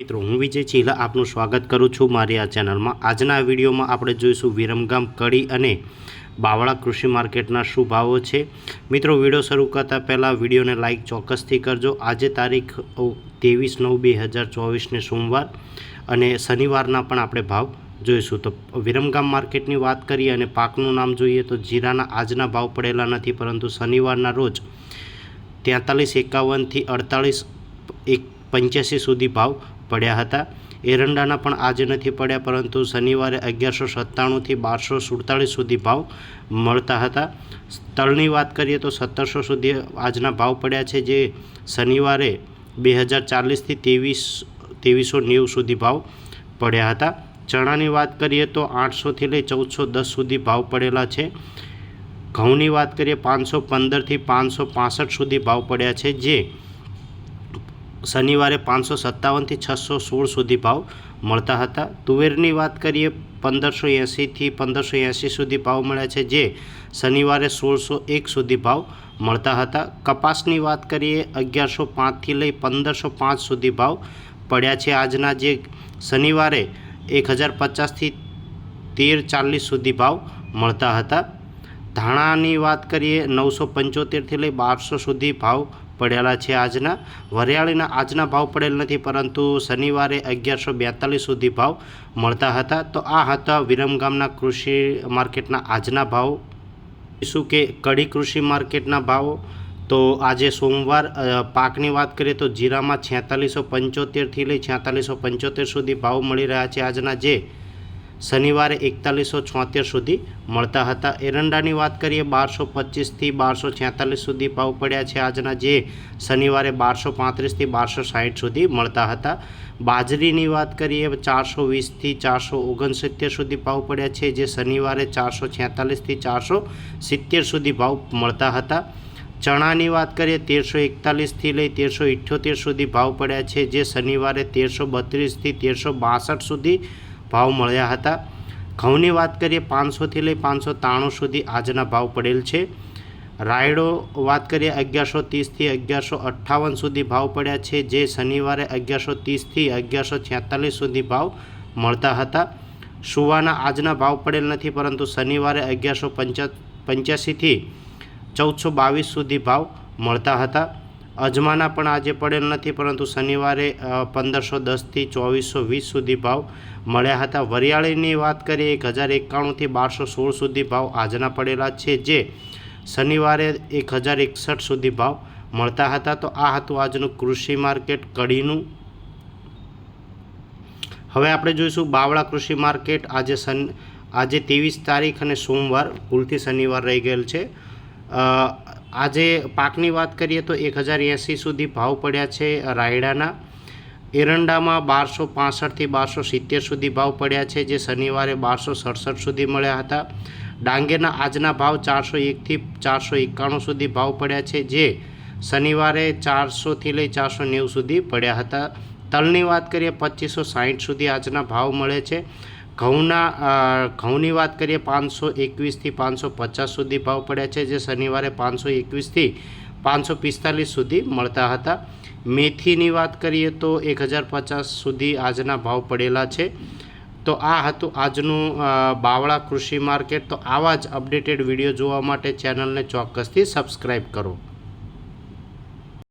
મિત્રો, હું વિજય ચીલા આપનું સ્વાગત કરું છું મારી આ ચેનલમાં. આજના વિડીયોમાં આપણે જોઈશું વિરમગામ કડી અને બાવળા કૃષિ માર્કેટના શું ભાવો છે. મિત્રો, વીડિયો શરૂ કરતાં પહેલાં વિડીયોને લાઇક ચોક્કસથી કરજો. આજે તારીખ ત્રેવીસ નવ બે હજાર ચોવીસને સોમવાર અને શનિવારના પણ આપણે ભાવ જોઈશું. તો વિરમગામ માર્કેટની વાત કરીએ અને પાકનું નામ જોઈએ તો જીરાના આજના ભાવ પડેલા નથી, પરંતુ શનિવારના રોજ તેતાલીસ એકાવનથી અડતાલીસ એક પંચ્યાસી સુધી ભાવ પડ્યા હતા. એરંડાના પણ આજે નથી પડ્યા, પરંતુ શનિવારે અગિયારસો સત્તાણુંથી બારસો સુડતાલીસ સુધી ભાવ મળતા હતા. તલની વાત કરીએ તો સત્તરસો સુધી આજના ભાવ પડ્યા છે, જે શનિવારે બે હજાર ચાલીસથી ત્રેવીસ, ત્રેવીસો નેવું સુધી ભાવ પડ્યા હતા. ચણાની વાત કરીએ તો આઠસોથી લઈ ચૌદસો દસ સુધી ભાવ પડેલા છે. ઘઉંની વાત કરીએ, પાંચસો પંદરથી પાંચસો પાસઠ સુધી ભાવ પડ્યા છે, જે શનિવારે પાંચસો સત્તાવનથી છસો સોળ સુધી ભાવ મળતા હતા. તુવેરની વાત કરીએ, પંદરસો એંસીથી પંદરસો એંસી સુધી ભાવ મળ્યા છે, જે શનિવારે સોળસો એક સુધી ભાવ મળતા હતા. કપાસની વાત કરીએ, અગિયારસો પાંચથી લઈ પંદરસો પાંચ સુધી ભાવ પડ્યા છે. આજના જે શનિવારે એક હજાર પચાસથી તેર ચાલીસ સુધી ભાવ મળતા હતા. ધાણાની વાત કરીએ, નવસો પંચોતેરથી લઈ બારસો સુધી ભાવ પડેલા છે આજના. વરિયાળીના આજના ભાવ પડેલ નથી, પરંતુ શનિવારે અગિયારસો બેતાલીસ સુધી ભાવ મળતા હતા. તો આ હતા વિરમગામના કૃષિ માર્કેટના આજના ભાવ. શું કે કડી કૃષિ માર્કેટના ભાવો? તો આજે સોમવાર પાકની વાત કરીએ તો જીરામાં છેતાલીસો પંચોતેરથી લઈ છેતાલીસો પંચોતેર સુધી ભાવ મળી રહ્યા છે આજના જે શનિવારે એકતાલીસો છોતેર સુધી મળતા હતા. એરંડાની વાત કરીએ, બારસો પચીસથી બારસો છેતાલીસ સુધી ભાવ પડ્યા છે. આજના જે શનિવારે બારસો પાંત્રીસથી બારસો સાઠ સુધી મળતા હતા. બાજરીની વાત કરીએ, ચારસો વીસથી ચારસો ઓગણસિત્તેર સુધી ભાવ પડ્યા છે, જે શનિવારે ચારસો છેતાલીસથી ચારસો સિત્તેર સુધી ભાવ મળતા હતા. ચણાની વાત કરીએ, તેરસો એકતાલીસથી લઈ તેરસો ઇઠ્યોતેર સુધી ભાવ પડ્યા છે, જે શનિવારે તેરસો બત્રીસથી તેરસો બાસઠ સુધી ભાવ મળ્યા હતા. ઘઉંની વાત કરીએ, પાંચસોથી લઈ પાંચસો ત્રાણું સુધી આજના ભાવ પડેલ છે. રાયડો વાત કરીએ અગિયારસો ત્રીસથી અગિયારસો અઠ્ઠાવન સુધી ભાવ પડ્યા છે, જે શનિવારે અગિયારસો ત્રીસથી અગિયારસો છેતાલીસ સુધી ભાવ મળતા હતા. સુવાના આજના ભાવ પડેલ નથી, પરંતુ શનિવારે અગિયારસો પંચા પંચ્યાસીથી ચૌદસો બાવીસ સુધી ભાવ મળતા હતા. અજમાના પણ આજે પડેલ નથી, પરંતુ શનિવારે પંદરસો દસથી ચોવીસો વીસ સુધી ભાવ મળ્યા હતા. વરિયાળીની વાત કરીએ, એક હજાર એકાણુંથી બારસો સોળ સુધી ભાવ આજના પડેલા છે, જે શનિવારે એક હજાર એકસઠ સુધી ભાવ મળતા હતા. તો આ હતું આજનું કૃષિ માર્કેટ કડીનું. હવે આપણે જોઈશું બાવળા કૃષિ માર્કેટ. આજે સન, આજે ત્રેવીસ તારીખ અને સોમવાર ભૂલથી શનિવાર રહી ગયેલ છે. આજે પાકની વાત કરીએ તો એક હજાર એંસી સુધી ભાવ પડ્યા છે રાયડાના. એરંડામાં બારસો પાસઠથી બારસો સિત્તેર સુધી ભાવ પડ્યા છે, જે શનિવારે બારસો સડસઠ સુધી મળ્યા હતા. ડાંગરના આજના ભાવ ચારસો એકથી ચારસો એકાણું સુધી ભાવ પડ્યા છે, જે શનિવારે ચારસોથી લઈ ચારસો નેવું સુધી પડ્યા હતા. તલની વાત કરીએ પચીસો સાહીઠ સુધી આજના ભાવ મળે છે. ઘઉંના ઘઉંની વાત કરીએ, પાંચસો એકવીસથી પાંચસો પચાસ સુધી ભાવ પડ્યા છે, જે શનિવારે પાંચસો એકવીસથી પાંચસો પિસ્તાલીસ સુધી મળતા હતા. મેથીની વાત કરીએ તો એક હજાર પચાસ સુધી આજના ભાવ પડેલા છે. તો આ હતું આજનું બાવળા કૃષિ માર્કેટ. તો આવા જ અપડેટેડ વીડિયો જોવા માટે ચેનલને ચોક્કસથી સબસ્ક્રાઈબ કરો.